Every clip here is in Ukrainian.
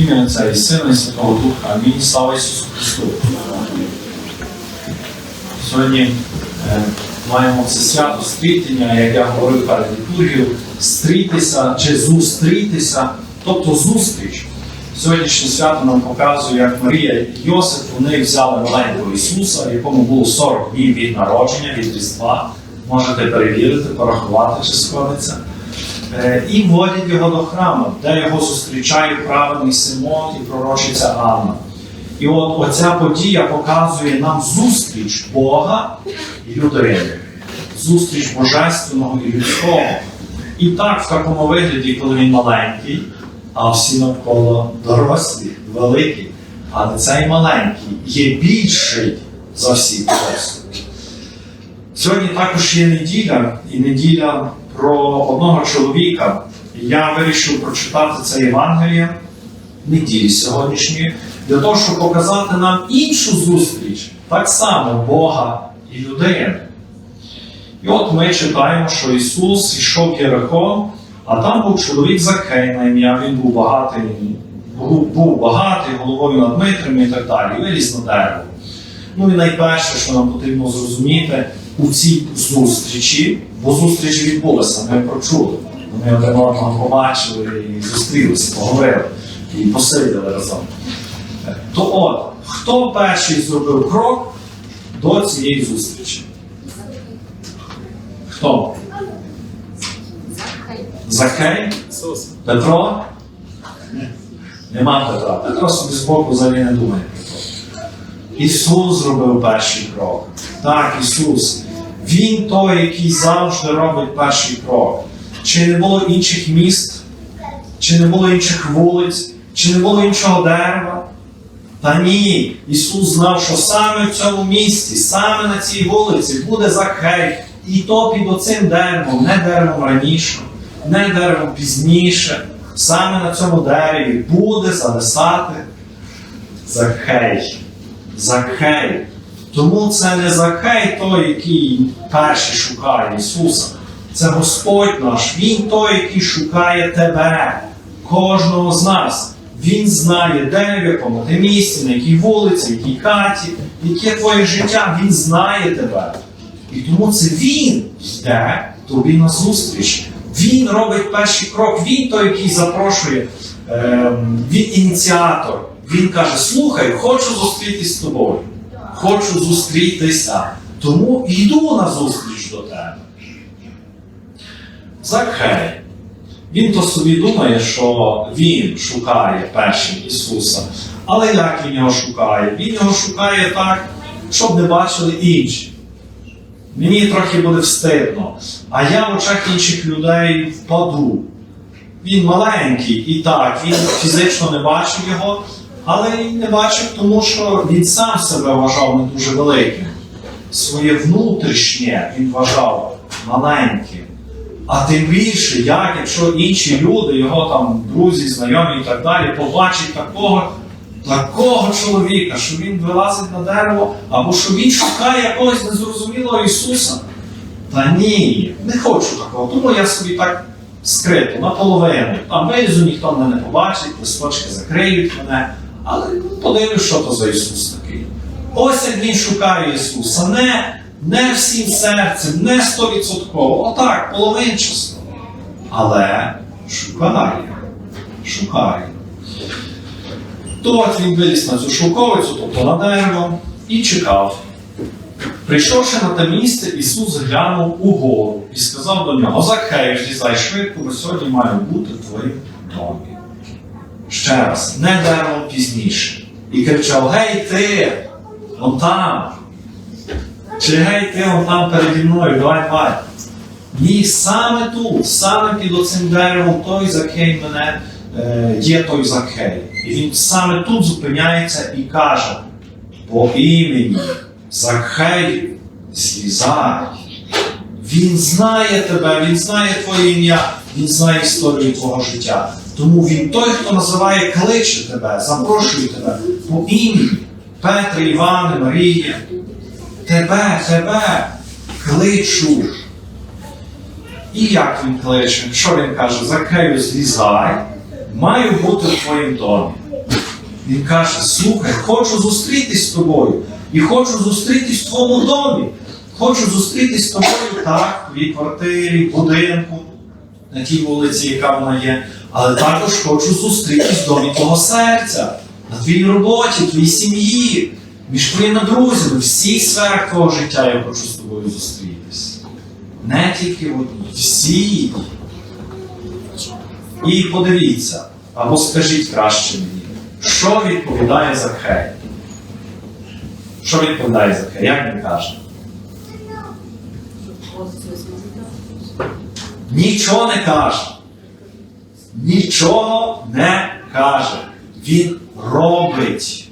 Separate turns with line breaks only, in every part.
Ім'я Отця і Сина і Святого Духа. Амінь. Слава Ісусу Христу. Сьогодні е, маємо це свято стрітення, як я говорив перед літургією, стрітися чи зустрітися, тобто зустріч. Сьогоднішнє свято нам показує, як Марія і Йосип вони взяли маленького Ісуса, якому було 40 днів від народження, від Різдва. Можете перевірити, порахувати, чи сходиться. Е, І вводять його до храму, де його зустрічає праведний Симон і пророчиця Анна. І от оця подія показує нам зустріч Бога і людини, зустріч божественного і людського. І так, в такому вигляді, коли він маленький, а всі навколо дорослі, великі, але цей маленький є більший за всіх дорослих. Сьогодні також є неділя, і неділя про одного чоловіка. Я вирішив прочитати це Євангеліє неділі сьогоднішньої, для того, щоб показати нам іншу зустріч, так само Бога і людини. І от ми читаємо, що Ісус йшов Єрихом, а там був чоловік Закей на ім'я, він був багатий, був, був багатий, головою над Митрами і так далі, виліз на дерево. Ну і найперше, що нам потрібно зрозуміти у цій зустрічі, бо зустріч відбулася, ми прочули. Вони один одного побачили і зустрілися, поговорили і посиділи разом. То от, хто перший зробив крок до цієї зустрічі? Хто? Закей? Петро? Нема Петра. Петро собі збоку взагалі не думає. Ісус зробив перший крок. Так, Ісус. Він той, який завжди робить перший крок. Чи не було інших міст, чи не було інших вулиць, чи не було іншого дерева? Та ні, Ісус знав, що саме в цьому місті, саме на цій вулиці буде Закхей, і то під оцим деревом, не деревом раніше, не деревом пізніше, саме на цьому дереві буде зависати Закхей. Закхей. Тому це не Закхей той, який перший шукає Ісуса. Це Господь наш, Він той, який шукає тебе, кожного з нас. Він знає, де в якому ти місці, на якій вулиці, в якій хаті, яке твоє життя, Він знає тебе. І тому це Він йде тобі на зустріч. Він робить перший крок, він той, який запрошує, ем, він ініціатор. Він каже: слухай, хочу зустрітись з тобою. Хочу зустрітися. Тому йду на зустріч до тебе. Закхей. Він то собі думає, що він шукає першим Ісуса. Але як він його шукає? Він його шукає так, щоб не бачили інші. Мені трохи буде встидно, а я в очах інших людей впаду. Він маленький і так, він фізично не бачив його, але й не бачив, тому що він сам себе вважав не дуже великим. Своє внутрішнє він вважав маленьким. А тим більше, як якщо інші люди, його там друзі, знайомі і так далі, побачать такого, такого чоловіка, що він вилазить на дерево, або що він шукає якогось незрозумілого Ісуса. Та ні, не хочу такого. Тому я собі так скрито, наполовину. Там вилізу, ніхто мене не побачить, листочки закриють мене. Але подивлюсь, що то за Ісус такий. Ось як він шукає Ісуса. Не не всім серцем, не стовідсотково, отак, половинчасно. Але шукає, шукає. То він виліз на цю шовковицю, тобто на дерево, і чекав. Прийшовши на те місце, Ісус глянув угору і сказав до нього: Закхею, злізай швидко, бо сьогодні маю бути в твоїм домі. Ще раз, не дерево пізніше. І кричав: Гей ти! Он там! Чи гей ти он там переді мною, давай, давай. Ні, саме тут, саме під оцим деревом той Закхей мене е, є той Закхей. І він саме тут зупиняється і каже: по імені Закхею злізай. Він знає тебе, він знає твоє ім'я, він знає історію твого життя. Тому він той, хто називає, кличе тебе, запрошує тебе по імені Петре, Іване, Марія. Тебе, тебе кличу. І як він кличе? Що він каже? Закею злізай, маю бути в твоїм домі. Він каже: слухай, хочу зустрітись з тобою. І хочу зустрітись в твоєму домі. Хочу зустрітись з тобою так, в твоїй квартирі, будинку, на тій вулиці, яка вона є. Але також хочу зустрітись домі твого серця, на твоїй роботі, твоїй сім'ї, між твоїми друзями, в всіх сферах твого життя я хочу з тобою зустрітись. Не тільки в одній, всі. І подивіться, або скажіть краще мені, що відповідає Закхей? Що відповідає Закхей? Як він каже? Нічого не каже. Нічого не каже. Він робить.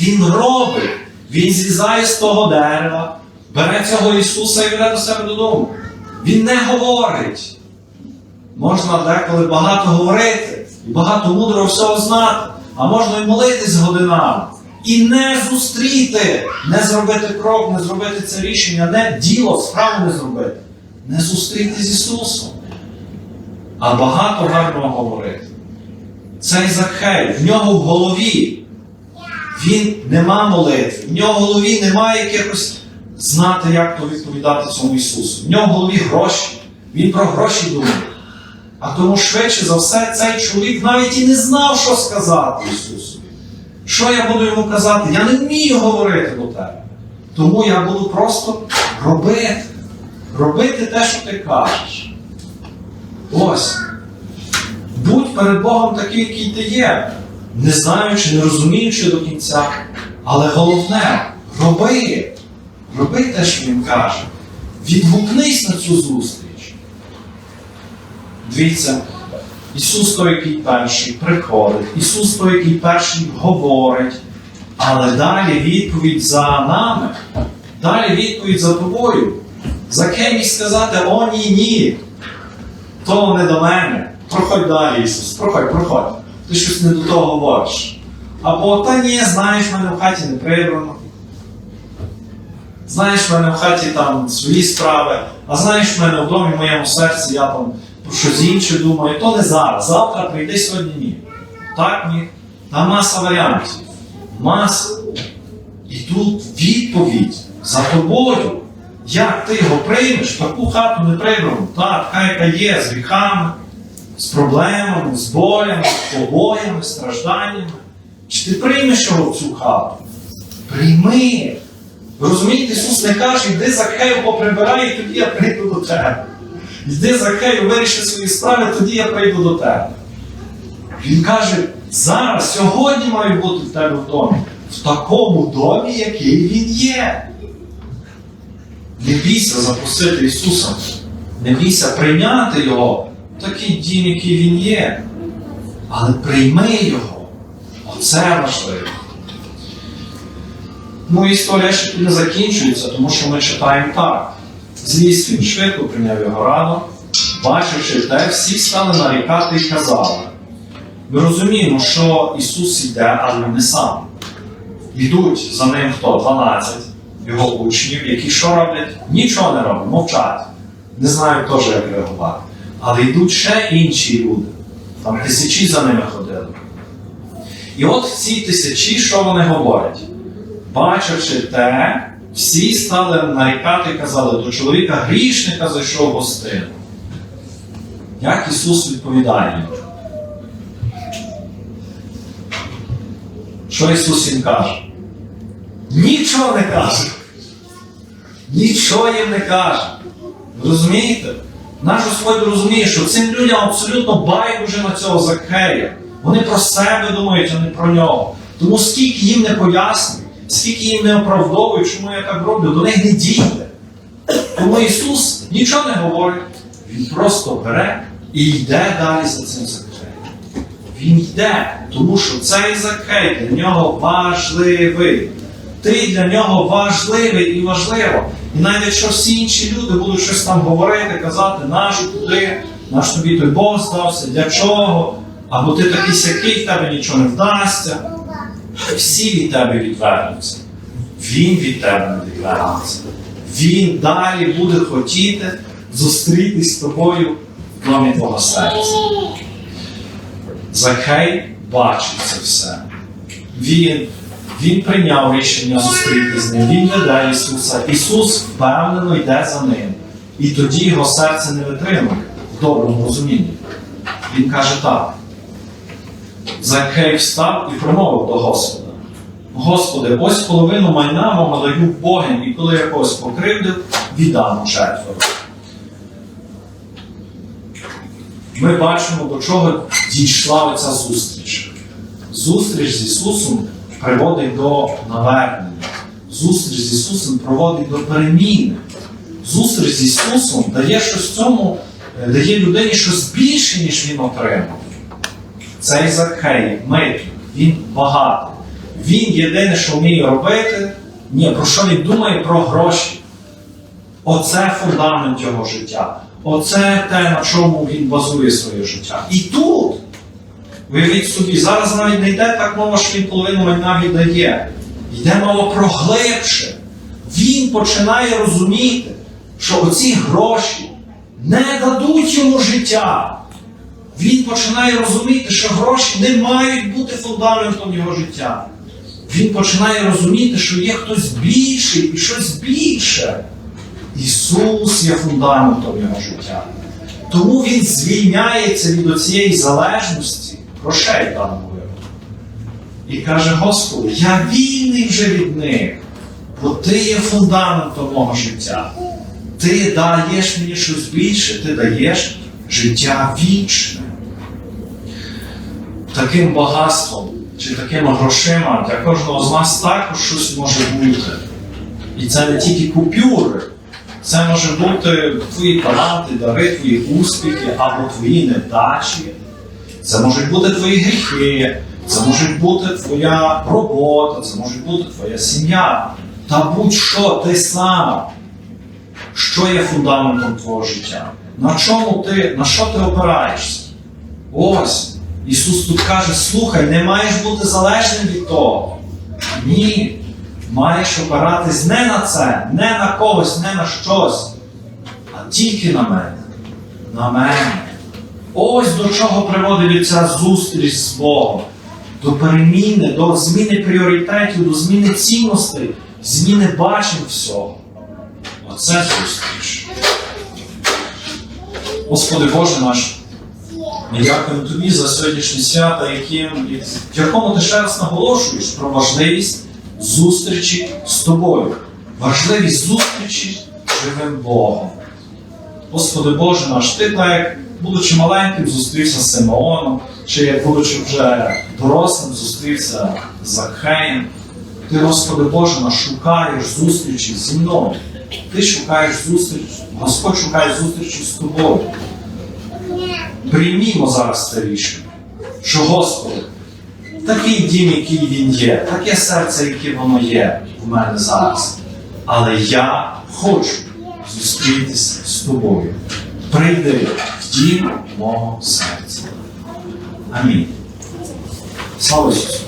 Він робить. Він злізає з того дерева, бере цього Ісуса і веде до себе додому. Він не говорить. Можна деколи багато говорити і багато мудрого всього знати, а можна й молитись годинами. І не зустріти, не зробити крок, не зробити це рішення, не діло, справу не зробити. Не зустріти з Ісусом. А багато гарного говорити. Цей Закхей, в нього в голові. Він нема молитви, в нього в голові немає якихось знати, як то відповідати цьому Ісусу. В нього в голові гроші. Він про гроші думає. А тому швидше за все цей чоловік навіть і не знав, що сказати Ісусу. Що я буду йому казати? Я не вмію говорити до тебе. Тому я буду просто робити. Робити те, що ти кажеш. Ось. Будь перед Богом такий, який ти є, не знаючи, не розуміючи до кінця. Але головне, роби. Роби те, що він каже. Відгукнись на цю зустріч. Дивіться, Ісус той, який перший приходить, Ісус той, який перший говорить, але далі відповідь за нами, далі відповідь за тобою. За ким міг сказати, о ні, ні. То не до мене. Проходь далі, Ісус, проходь, проходь. Ти щось не до того говориш. Або та ні, знаєш, в мене в хаті не прибрано. Знаєш, в мене в хаті там свої справи, а знаєш, в мене в домі, в моєму серці, я там про щось інше думаю, то не зараз. Завтра прийди сьогодні ні. Так ні. Там маса варіантів. Маса. І тут відповідь за тобою. Як ти його приймеш, таку хату не прибрану. Так, хай яка є з гріхами, з проблемами, з болями, з побоями, стражданнями. Чи ти приймеш його в цю хату? Прийми. Розумієте, Ісус не каже, йди Закхею поприбирай, і тоді я прийду до тебе. Йди Закхею, виріши свої справи, тоді я прийду до тебе. Він каже, зараз, сьогодні маю бути в тебе в домі. В такому домі, який він є. Не бійся запросити Ісуса. Не бійся прийняти Його такий дім, який Він є. Але прийми Його. Оце важливо. Ну, історія ще не закінчується, тому що ми читаємо так. Злість він швидко прийняв його раду, бачивши те, всі стали нарікати і казали. Ми розуміємо, що Ісус йде, але не сам. Йдуть за ним хто? 12 його учнів, які що роблять? Нічого не роблять, мовчать. Не знають теж, як реагувати. Але йдуть ще інші люди. Там тисячі за ними ходили. І от ці тисячі, що вони говорять? Бачивши те, всі стали нарікати і казали, до чоловіка грішника зайшов гостину. Як Ісус відповідає? Що Ісус їм каже? Нічого не каже. Нічого їм не каже. Розумієте? Наш Господь розуміє, що цим людям абсолютно байдуже на цього Закхея. Вони про себе думають, а не про нього. Тому скільки їм не пояснюють, скільки їм не оправдовують, чому я так роблю, до них не дійде. Тому Ісус нічого не говорить, Він просто бере і йде далі за цим Закхеєм. Він йде, тому що цей Закхей для нього важливий. Ти для нього важливий і важливо. І навіть якщо всі інші люди будуть щось там говорити, казати, нащо туди, наш тобі той Бог здався, для чого, або ти такий сякий, в тебе нічого не вдасться. Всі від тебе відвернуться. Він від тебе не відвернеться. Він далі буде хотіти зустрітись з тобою в домі твого серця. Захей бачить це все. він, він прийняв рішення зустріти з ним, він веде Ісуса. Ісус впевнено йде за ним. І тоді його серце не витримує в доброму розумінні. Він каже так. Закхей встав і промовив до Господа. Господи, ось половину майна мого даю Богом, і коли я когось покривдив, віддам четверо. Ми бачимо, до чого дійшла оця зустріч. Зустріч з Ісусом приводить до навернення. Зустріч з Ісусом приводить до переміни. Зустріч з Ісусом дає щось цьому, е, дає людині щось більше, ніж він отримав. Цей Закхей, митник, він багатий. Він єдине, що вміє робити, ні, про що він думає про гроші. Оце фундамент його життя. Оце те, на чому він базує своє життя. І тут, уявіть собі, зараз навіть не йде так мова, що він половину майна віддає. Йде мова про глибше. Він починає розуміти, що оці гроші не дадуть йому життя. Він починає розуміти, що гроші не мають бути фундаментом його життя. Він починає розуміти, що є хтось більший і щось більше. Ісус є фундаментом його життя. Тому він звільняється від цієї залежності, грошей в даному. І каже: Господи, я вільний вже від них, бо Ти є фундаментом мого життя. Ти даєш мені щось більше, ти даєш життя вічне. Таким багатством чи такими грошима для кожного з нас також щось може бути. І це не тільки купюри, це може бути твої таланти, дари, твої успіхи або твої невдачі. Це можуть бути твої гріхи, це може бути твоя робота, це може бути твоя сім'я. Та будь-що ти сам, що є фундаментом твого життя? На чому ти, на що ти опираєшся? Ось. Ісус тут каже: слухай, не маєш бути залежним від того. Ні. Маєш опиратись не на це, не на когось, не на щось, а тільки на мене. На мене. Ось до чого приводить ця зустріч з Богом. До переміни, до зміни пріоритетів, до зміни цінностей, зміни бачень всього. Оце зустріч. Господи Боже наш, ми дякуємо Тобі за сьогоднішнє свято, яким, в якому ти ще раз наголошуєш про важливість зустрічі з тобою, важливість зустрічі живим Богом. Господи Боже наш, ти так, будучи маленьким, зустрівся з Симеоном, чи будучи вже дорослим, зустрівся з Закхеєм. Ти, Господи Боже шукаєш зустрічі зі мною. Ти шукаєш зустріч, Господь шукає зустрічі з тобою. Приймімо зараз це рішення, що Господи, такий дім, який він є, таке серце, яке воно є в мене зараз. Але я хочу зустрітися з тобою. Прийди в дім мого серця. Амінь. Слава Ісусу!